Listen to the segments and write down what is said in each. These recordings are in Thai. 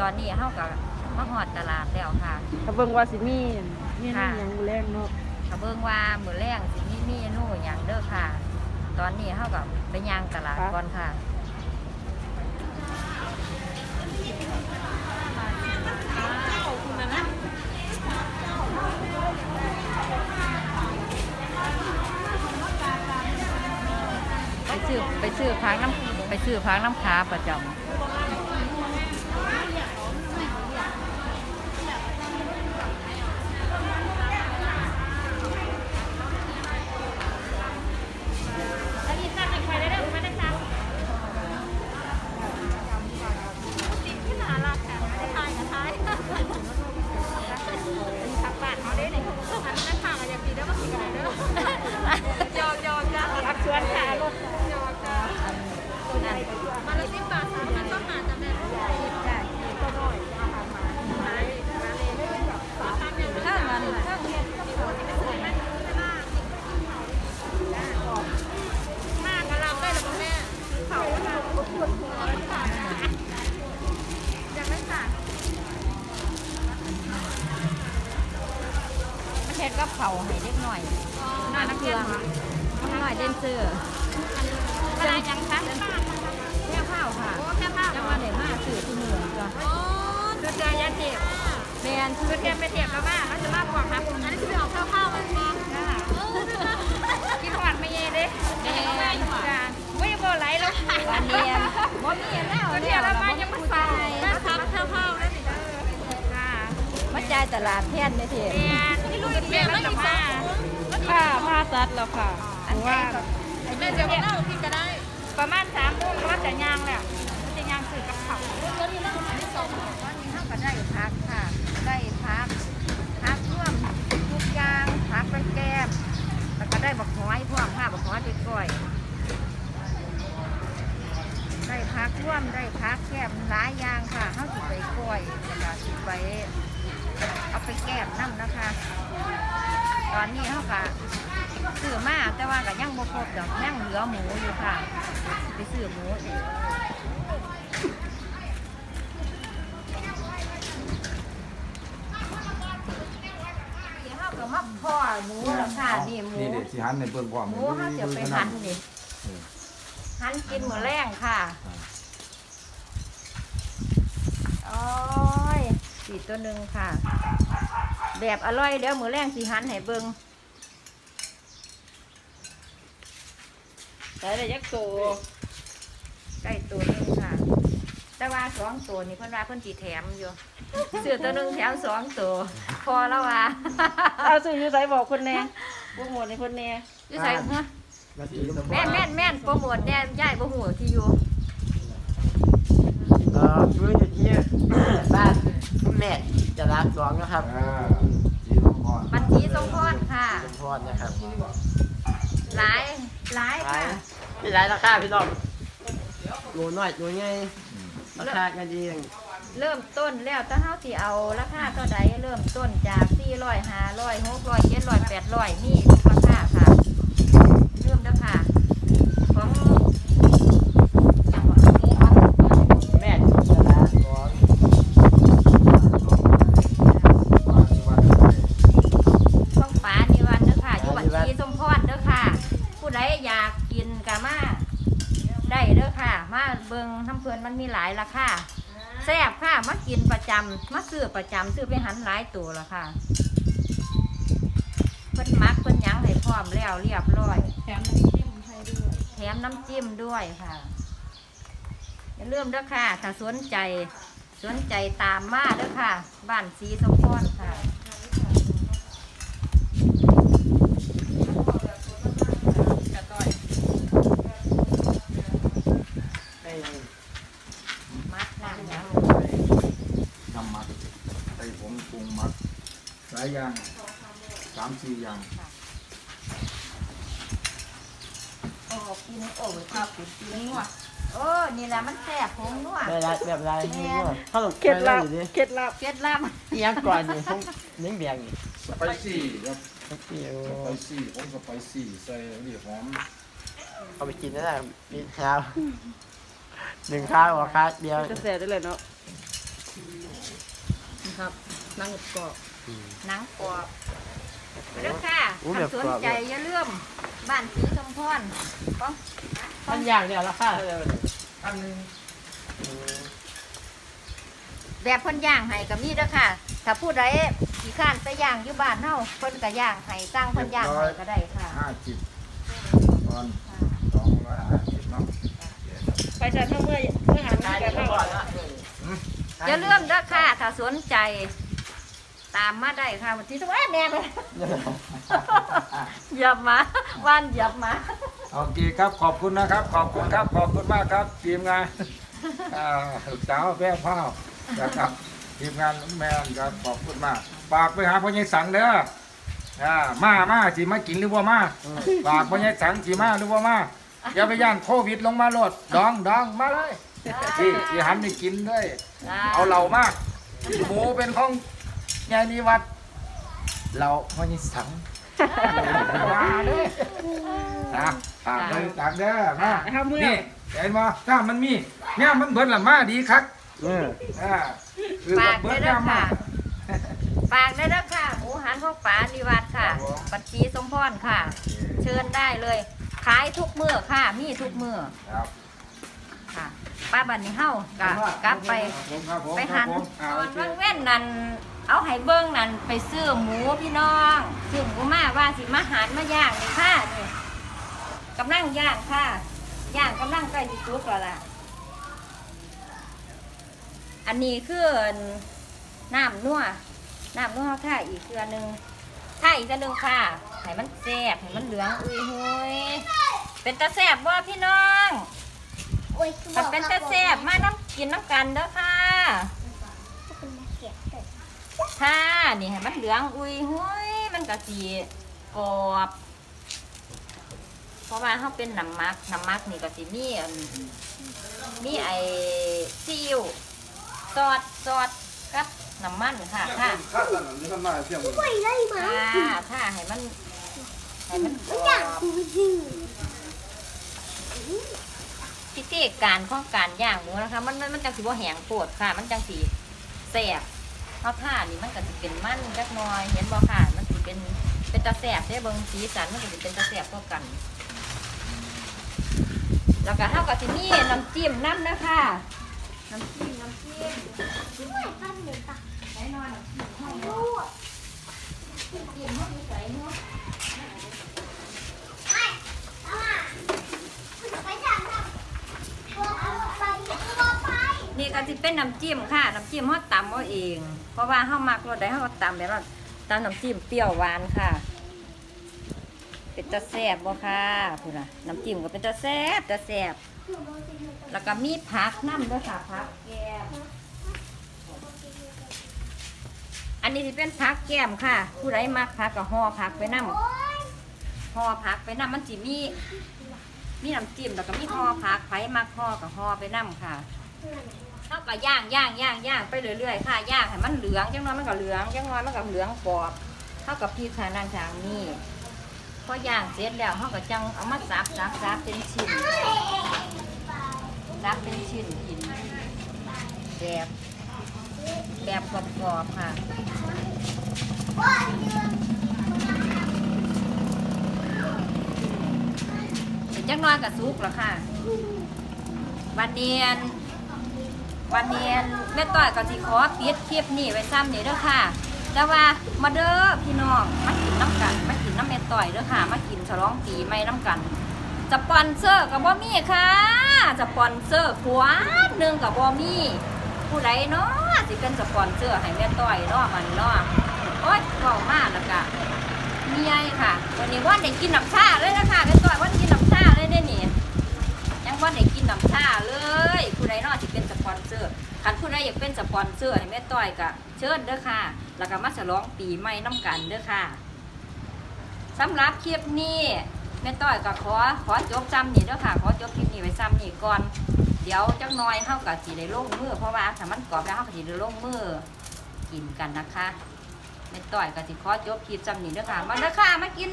ตอนนี้เฮากับมาหอดตลาดแล้วค่ะถ้าเบิ่งว่าสิมีมีนี่ยังแรงเนาะถ้าเบิ่งว่ามือแรงสิมีมีนู่นยังเด้อค่ะ ตอนนี้เฮากับไปย่างตลาดก่อนค่ะไปซื้อไปซื้อพังน้ำไปซื้อพังน้ำค้าประจำ เฮ็ดกับเขาวให้เล็กหน่อยน้อยนักเครื่องน้อยหน่อยเดนเซอร์อะไรยังคะแค่ข้าวค่ะแค่ข้าวยังมาเด็มาสื่อที่เหนือจ้ะคือเจอยาเจ็บแมนคือเจอไปเจ็บแล้วว่าเขาจะมาบอกครับอันนี้คือไปออกข้าวข้าวมันมากินหวานไม่เย่เด้ไม่เห็นว่าอยู่อะไม่ได้บอกไหลแล้ววันเนียนบ่มีแล้ววันนี้แล้วมายังไม่ใส่นะครับข้าวข้าวนั่นนี่ค่ะมา จ่ายตลาดแทนได้ทีเรียนที่ลุยเรียนแล้วจะมาค่ะผ้าซัดแล้วค่ะอันว่าแม่จะมาเล่าพี่ก็ได้ ประมาณสามโมงแล้วจะย่างแล้วจะย่างสื่อกับเขาวันนี้เฮาก็ได้พักค่ะ ได้พักพักร่วมทุกอย่างพักไปแก้มแล้วก็ได้บักหอยพวกผ้าบักหอยไปก้อยได้พักร่วมได้พักแก้มหลายอย่างค่ะเฮาสิไปก้อยแล้วก็สิไป เอาไปแก้มน้ำนะคะ ตอนนี้เฮาก็ซื้อมาแต่ว่าก็ยังบ่ครบดอกยังเหลือหมูอยู่ค่ะ ไปซื้อหมูอีกเดี๋ยวเฮาก็มาพ่อหมูแล้วค่ะนี่หมูนี่เด็กสิหันในเบิ่งความหมูเขาจะไปหั่นนี่หั่นกินหมูแรงค่ะโอ้ย สีตัวหนึ่งค่ะ แบบอร่อยเดี๋ยวหมูแรงสีหั่นให้เบิงใส่ได้ยักษ์โตใกล้ตัวหนึงค่ะ แต่ว่าสองตัวนี่เพิ่นว่าเพิ่นสีแถมอยู่เสือตัวหนึ่งแถมสองตัว พอแล้วว่าเอาซื้ออยู่ไสบอกคนแหน่บ่หมดให้คนแหน่อยู่ใส่ฮะแม่นแม่นแม่นโปรโมทแน่ย่ายโปรโมทที่อยู่เอ่อช่ ม่จะรักสองนะครับ อ่าสีทองก่อนบัญชีทรงพรค่ะ สมพรนะครับหลายหลายขายค่ะพี่ไรราคาพี่น้องโลน้อยโลใหญ่ราคากันดีอย่างเริ่มต้นแล้วถ้าเฮาสิเอาราคาเท่าใดเริ่มต้นจาก 400 500 600 700 800นี่ทุกราคาค่ะ เริ่มแล้วค่ะ ของ แม่จะรักสอง ของป๋านิวันเด้อค่ะอยู่บัญชีสมพรเด้อค่ะ ผู้ใด อยากกินก็มาได้เด้อค่ะ มาเบิ่งน้ำเพื่อนมันมีหลายราคาแซ่บค่ะมากินประจำมาซื้อประจำซื้อไปหันหลายตัวละค่ะเพิ่นมักเพิ่นหยังให้พร้อมแล้วเรียบร้อย แถมน้ำจิ้มให้ด้วยแถมน้ำจิ้มด้วยค่ะอย่าลืมเด้อค่ะถ้าสนใจสนใจตามมาเด้อค่ะ บ้านสีสมพรค่ะ ไม่ยัง มัดน้ำหยัง น้ำมัดใส่ผงป รุงมัดหลายอย่างสามสี่อย่างโอ้กินโอ้ยชอบกินกินนัวโอ้นี่แหละมันแซ่บผงนัวได้รักแบบไรนี่ก็เขาต้องเคล็ดลับอยู่ดิเคล็ดลับเคล็ดลับเอียงก่อนนี่ผมเลี้ยงแบงนี่สไปซี่ครับสักทีโอ้สไปซี่ผมสไปซี่ใส่นี่หอมเอาไปกินได้แล้วปีเช้าหนึ่งข้าวกับข้าวเดียวจะแซ่ได้เลยเนาะครับ นั่งกรอบหนังกรอบไปเด้อค่ะอู้ถ้าแบบสนกรอบใจอย่าลืมบ้านสีสมพรป้องท่านอย่างเนี่ยราคาเท่าไหร่วะเนี่ยอันหนึงแบบเพิ่นย่างให้ก็มีเด้อค่ะ ถ้าผู้ใดขี้ข้านไปย่างอยู่บ้านเฮาเพิ่นก็ย่างให้ตั้งเพิ่นย่างให้ก็ได้ค่ะห้าสิบตอนสองร้อยห้าสิบเนาะไปจัดเมื่อเมื่อหันขายกัได้นก่เนาะอนละอย่าลืมเด้อค่ะถ้าสนใจ ตามมาได้ค่ะวันที่ทุกวันแน่เลยเหยับหมาว่านเหยับหมาโอเคครับขอบคุณนะครับ ขอบคุณครับขอบคุณมากครับทีมงานอ่าสาวแพร่พ้าวนะครับทีมงานแมนครับขอบคุณมากฝากไปหาพ่อใหญ่สังเด้ออ่ามามาสิมากินหรือว่ามาฝากพ่อใหญ่สังสิมาหรือว่ามาอย่าไปย่านโควิดลงมาโลดดองดองมาเลยที่ที่หันไปกินด้วยเอาเหล่ามากหมูเป็นของ ยายนิวัดเราพ่อใหญ่สังมาเลยนะฝากเลยฝากเด้อมาเอาเมื่อนี่เห็นบ่ถ้ามันมีเนี่ยมันเบิดละมาดีคักเอออ่าคือฝากเบิได้ดเด้ยาอมาค่ะ ฝากได้เด้อค่ะหมูหันพวกป๋านิวัตค่ะครับผมบัญชีสมพรค่ะ เชิญได้เลย ขายทุกมือค่ะ มีทุกมือครับ ค่ะ ป้าบันนี้เฮากะกลับไป ผมครับผมไปครัหับนผมอ่าส่โอวนเคว่างเว้นนั่น เอาให้เบิ้งนั่นไปซื้อหมูพี่น้องซื้อหมูมาว่าสิมาหารมาย่างนี่ค่ะนี่กำลังย่างค่ะย่างกำลังใกล้สิสุกแล้วล่ะ อันนี้คือน้ำนัวน้ำนัวค่ะอีกเครือหนึ่งค่ะอีกเครือหนึ่งค่ะให้มันแซ่บให้มันเหลืองอุ้ยหุยเป็นตาแซ่บบ่พี่น้องมันเป็นตาแซ่บมาน้ำกินน้ำกันเด้อค่ะ ค่ะนี่ให้มันเหลืองอุ้ยหุยมันก็สีกรอบ เพราะว่าเขาเป็นน้ำมักน้ำมักนี่ก็สีมีอันมีไอซีอิ๊วซอสซอสกับน้ำมันค่ะค่ะค่ะค่ะให้มันให้มันกรอบพิธีการของการย่างหมูนะคะ มันมันมันจังสีบ่แห้งโปวดค่ะ มันจังสีแสบ ข้าวท่านี่มันก็จะเป็นมันจักหน้อยเห็นบ่ค่ะ มันสิเป็นเป็นตาแสบได้เบิ่งสีสันมันก็สิเป็นตาแสบก็กัน แล้วก็เท่ากับที่นี่น้ำจิ้มน้ำนะคะน้ำจิ้มน้ำจิ้มไหนนอนน้ำจิ้มห้องนอนน้ำจิ้มห้องนี้ใส่เนาะ น้ำจิ้มค่ะน้ำจิ้มเฮาตำเอาเอง เพราะว่าเฮามักรสใดเฮาก็ตำแบบว่าตำน้ำจิ้มเปรี้ยวหวานค่ะ เป็นตาแซ่บบ่ค่ะพุ่นน่ะน้ำจิ้มก็เป็นตาแซ่บตาแซ่บแล้วก็มีผักน้ำด้วยค่ะผักแก้มอันนี้สิเป็นผักแก้มค่ะ ผู้ใดมักผักก็ห่อผักไปน้ำห่อผักไปน้ำมันสิมีมีน้ำจิ้มแล้วก็มีห่อผักไผมักห่อก็ห่อไปน้ำค่ะ เท่ากับย่างย่างย่างย่างไปเรื่อยๆค่ะย่างให้มันเหลืองจังน้อยมันก็เหลืองจังน้อยมันก็เหลืองกรอบเท่ากับพริกค่ะนางทางนี้พอย่างเสร็จแล้วเขาก็จังเอามาสับสับสับเป็นชิ้นสับเป็นชิ้นกินแบบแบบกรอบๆค่ะจังน้อยกับซุกแล้วค่ะวันเนียน วันเนียนแม่ต้อยก็สิขอปิดคลิปนี้ไว้ซ้ำนี่เด้อค่ะ แต่ว่ามาเด้อพี่น้องมากินน้ำกันมากินน้ำเม็ดต่อยเด้อค่ะ มากินฉลองปีใหม่น้ำกันสปอนเซอร์กับบ่มีค่ะสปอนเซอร์ขวานหนึ่งกับบ่มีผู้ใดเนาะสิเป็นสปอนเซอร์ให้แม่ต่อยเนาะมันเนาะโอ๊ยเบามากแล้วก็เมียค่ะวันนี้ว่าได้กินน้ำชาเลยนะคะแม่ต่อยว่าได้กินน้ำ ใดอยากเป็นสปอนเซอร์ให้แม่ต้อยก็เชิญเด้อค่ะ แล้วก็มาฉลองปีใหม่น้ำกันเด้อค่ะสำหรับคลิปนี้แม่ต้อยก็ขอขอจบซ้ำนี่เด้อค่ะ ขอจบคลิปนี้ไว้ซ้ำนี่ก่อน เดี๋ยวจักหน้อยเฮากับสีได้ลงมือเพราะว่าถ้ามันกรอบแล้วเฮาก็สิได้ลงมือกินกันนะคะแม่ต้อยก็สิขอจบคลิปซ้ำนี่เด้อค่ะ มาเด้อค่ะมากิน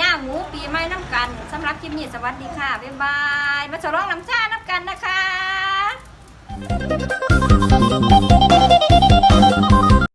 ย่างหมูปีใหม่น้ำกันสำหรับคลิปนี้สวัสดีค่ะบ๊ายบายมาฉลองน้ำชาน้ำกันนะคะ Música